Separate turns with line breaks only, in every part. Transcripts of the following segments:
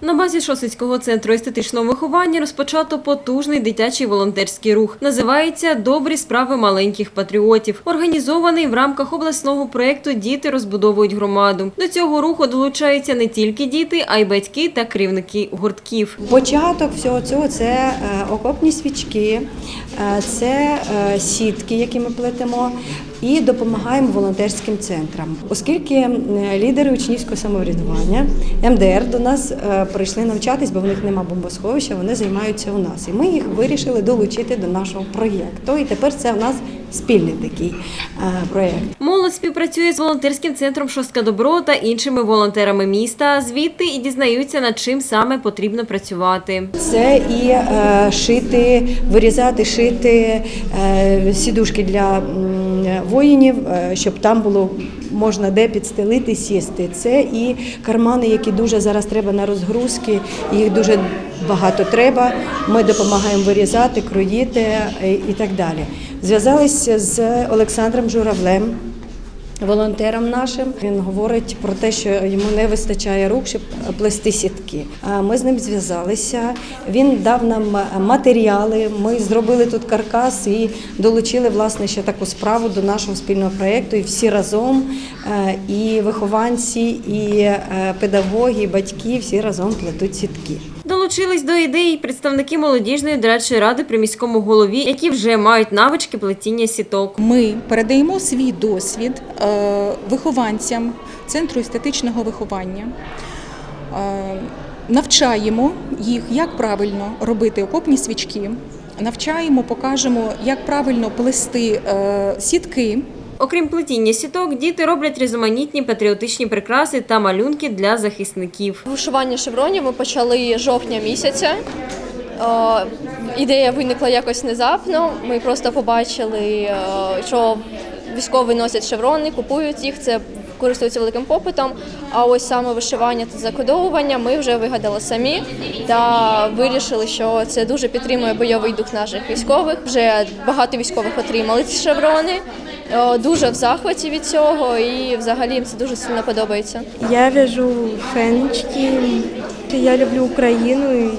На базі Шосицького центру естетичного виховання розпочато потужний дитячий волонтерський рух. Називається Добрі справи маленьких патріотів. Організований в рамках обласного проєкту Діти розбудовують громаду. До цього руху долучаються не тільки діти, а й батьки та керівники гуртків.
Початок всього цього це е, окопні свічки, е, це е, сітки, які ми плетемо, і допомагаємо волонтерським центрам. Оскільки лідери учнівського самоврядування МДР до нас е, прийшли навчатись, бо в них нема бомбосховища, вони займаються у нас. І ми їх вирішили долучити до нашого проєкту. І тепер це у нас спільний такий е, проєкт.
Молодь співпрацює з волонтерським центром Шостка Добро та іншими волонтерами міста. Звідти і дізнаються, над чим саме потрібно працювати.
Це і е, шити, вирізати, шити е, сідушки для воїнів, щоб там було можна де підстелити, сісти. Це і кармани, які дуже зараз треба на розгрузки, їх дуже багато треба. Ми допомагаємо вирізати, кроїти і так далі. Зв'язалися з Олександром Журавлем волонтером нашим. Він говорить про те, що йому не вистачає рук, щоб плести сітки. Ми з ним зв'язалися. Він дав нам матеріали. Ми зробили тут каркас і долучили власне ще таку справу до нашого спільного проєкту. І всі разом, е, і вихованці, і е, педагоги, і батьки всі разом плетуть сітки.
Долучились до ідеї представники молодіжної дорадчої ради при міському голові, які вже мають навички плетіння сіток.
Ми передаємо свій досвід е, вихованцям центру естетичного виховання, е, навчаємо їх, як правильно робити окопні свічки, навчаємо, покажемо, як правильно плести е, сітки.
Окрім плетіння сіток, діти роблять різноманітні патріотичні прикраси та малюнки для захисників.
Вишивання шевронів ми почали жовтня місяця. Е, Ідея виникла якось внезапно. Ми просто побачили, е, що військові носять шеврони, купують їх. Це користується великим попитом. А ось саме вишивання та закодовування ми вже вигадали самі та вирішили, що це дуже підтримує бойовий дух наших військових. Вже багато військових отримали ці шеврони. Е, Дуже в захваті від цього, і взагалі їм це дуже сильно подобається.
Я вяжу фенечки. Я люблю Україну і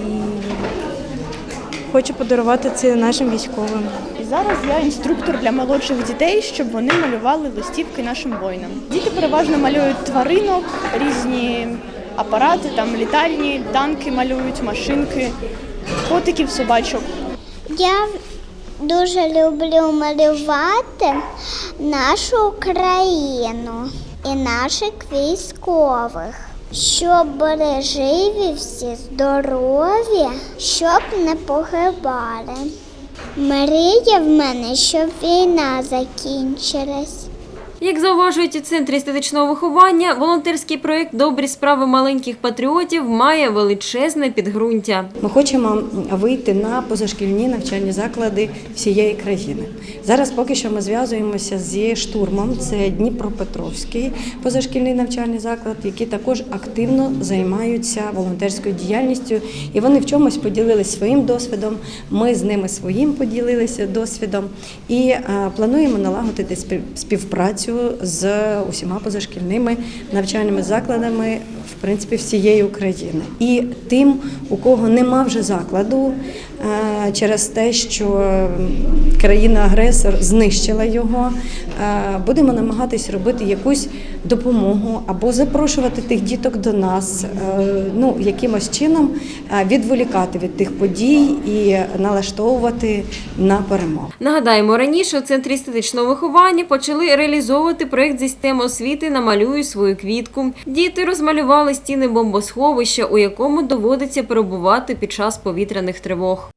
хочу подарувати це нашим військовим.
Зараз я інструктор для молодших дітей, щоб вони малювали листівки нашим воїнам. Діти переважно малюють тваринок, різні апарати, там літальні, танки малюють, машинки, котиків, собачок.
Я дуже люблю малювати нашу країну і наших військових, щоб були живі, всі здорові, щоб не погибали. Мрія в мене, щоб війна закінчилась.
Як зауважують у центрі естетичного виховання, волонтерський проєкт Добрі справи маленьких патріотів має величезне підґрунтя.
Ми хочемо вийти на позашкільні навчальні заклади всієї країни. Зараз поки що ми зв'язуємося з штурмом. Це Дніпропетровський позашкільний навчальний заклад, які також активно займаються волонтерською діяльністю. І вони в чомусь поділилися своїм досвідом. Ми з ними своїм поділилися досвідом і е, плануємо налагодити спів- співпрацю з усіма позашкільними навчальними закладами в принципі всієї України. І тим, у кого нема вже закладу через те, що країна-агресор знищила його, будемо намагатись робити якусь допомогу або запрошувати тих діток до нас, е, ну якимось чином відволікати від тих подій і налаштовувати на перемогу.
Нагадаємо, раніше у центрі естетичного виховання почали реалізовувати проєкт зі системи освіти «Намалюй свою квітку. Діти розмалювали стіни бомбосховища, у якому доводиться перебувати під час повітряних тривог.